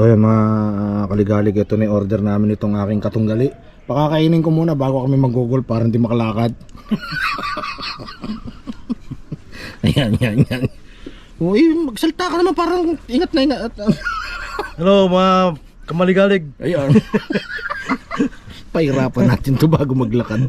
So yan mga ah, kaligalig, ito na order namin itong aking katunggali. Pakakainin ko muna bago kami mag-google para hindi makalakad. ayan, yan, yan. Uy, magsalta ka naman parang ingat na ingat. Hello mga kamaligalig. Ayan. Pahirapan natin to bago maglakad.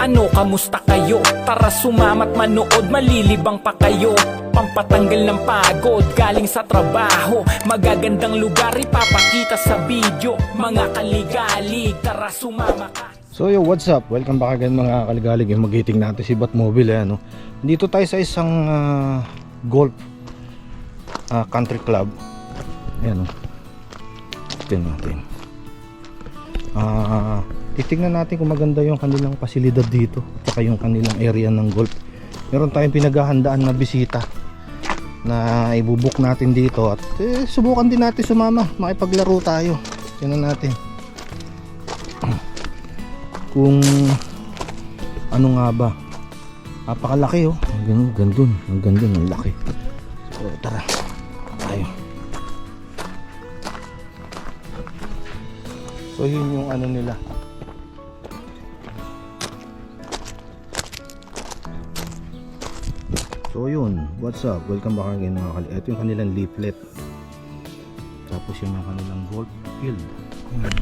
ano, kamusta kayo? Tara sumamat manood, malilibang pa kayo Pampatanggal ng pagod, galing sa trabaho Magagandang lugar, ipapakita sa video Mga kaligalig, tara sumama ka So yo, what's up? Welcome back again mga kaligalig. Yung magiting natin si Batmobile eh, ano. Dito tayo sa isang ah, golf ah, country club. Ayan oh. Tingnan natin. Ah, titingnan natin kung maganda yung kanilang pasilidad dito, tsaka yung kanilang area ng golf. Meron tayong pinaghahandaan na bisita na ibubuk natin dito at eh, subukan din natin sumama, makipaglaro tayo. Tingnan natin. Kung ano nga ba. Napakalaki oh. Ang gandun ang gandun ang laki. So tara. Tayo. So yun yung ano nila so yun what's up welcome back again mga kali ito yung kanilang leaflet tapos yung mga kanilang golf field Ayan.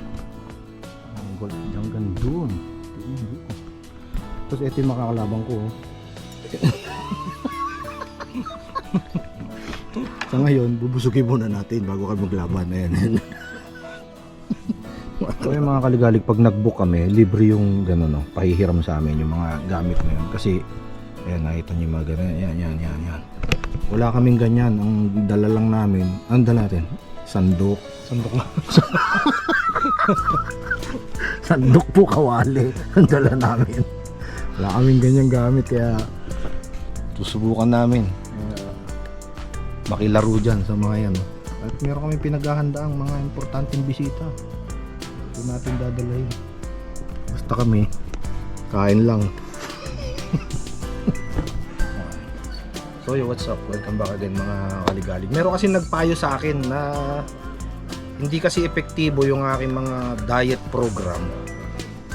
Ang gold hanggang doon. Tapos ito yung makakalabang ko. oh. Sa ngayon, bubusugin muna natin bago kami maglaban. Ayan. so yung mga kaligalig, pag nag-book kami, libre yung gano'n, no, pahihiram sa amin yung mga gamit na yun. Kasi, ayan, nakita niyo yung mga ganyan. Yan, yan, yan, yan. Wala kaming ganyan. Ang dala lang namin, ang dala natin, sandok. Sandok lang. sandok po kawali ang dala namin wala kaming ganyang gamit kaya susubukan namin uh, makilaro dyan sa mga yan at meron kami pinaghahandaang mga importanteng bisita ito natin dadalhin basta kami kain lang So what's up? Welcome back again mga kaligalig. Meron kasi nagpayo sa akin na hindi kasi epektibo yung aking mga diet program.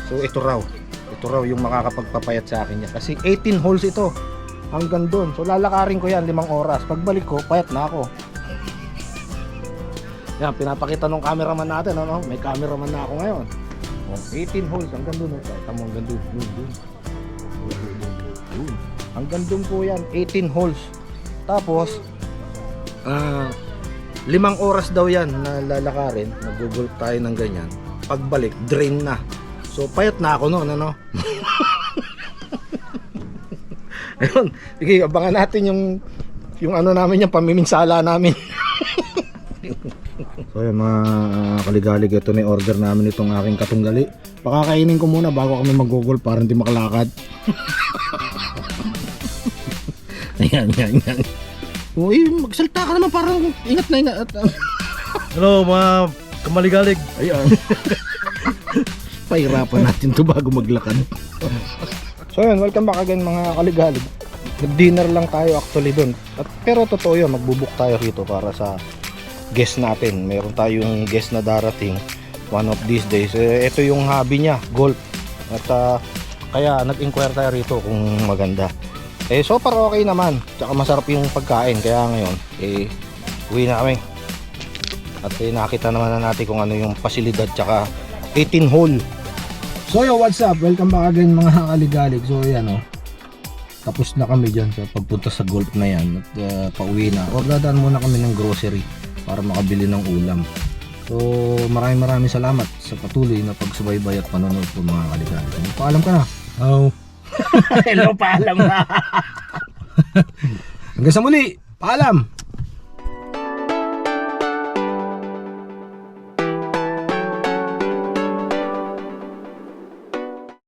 So ito raw. Ito raw yung makakapagpapayat sa akin yan. Kasi 18 holes ito. Hanggang doon. So lalakarin ko yan limang oras. Pagbalik ko, payat na ako. Yan, pinapakita nung cameraman natin. Ano? May cameraman na ako ngayon. Oh, 18 holes hanggang doon. Mo hanggang doon. Doon, doon. Doon, doon, doon. Hanggang doon po yan. 18 holes. Tapos, ah, limang oras daw yan na lalakarin. Nag-golf tayo ng ganyan. Pagbalik, drain na. So, payat na ako noon, ano? Ayun, sige, abangan natin yung yung ano namin, yung pamiminsala namin. so, yan mga kaligalig, ito na order namin itong aking katunggali. Pakakainin ko muna bago kami mag-google para hindi makalakad. ayan, ayan, ayan. Uy, magsalta ka naman parang ingat na ingat. Hello mga kamaligalig. Ayan. Pahirapan natin to bago maglakad. so yun, welcome back again mga kaligalig. Nag-dinner lang tayo actually dun. At, pero totoo yun, magbubuk tayo rito para sa guest natin. Meron tayong guest na darating one of these days. Eh, ito yung hobby niya, golf. At ah, kaya nag-inquire tayo rito kung maganda. Eh so far okay naman. Tsaka masarap yung pagkain. Kaya ngayon, eh uwi na kami. At eh, nakita naman na natin kung ano yung pasilidad tsaka 18 hole. So yo, what's up? Welcome back again mga kaligalig. So yan oh. Tapos na kami dyan sa pagpunta sa golf na yan. At uh, pauwi na. Dadaan muna kami ng grocery para makabili ng ulam. So maraming maraming salamat sa patuloy na pagsubaybay at panonood po mga kaligalig. Paalam ka na. Oh. Hello, paalam na. Hanggang sa muli, paalam.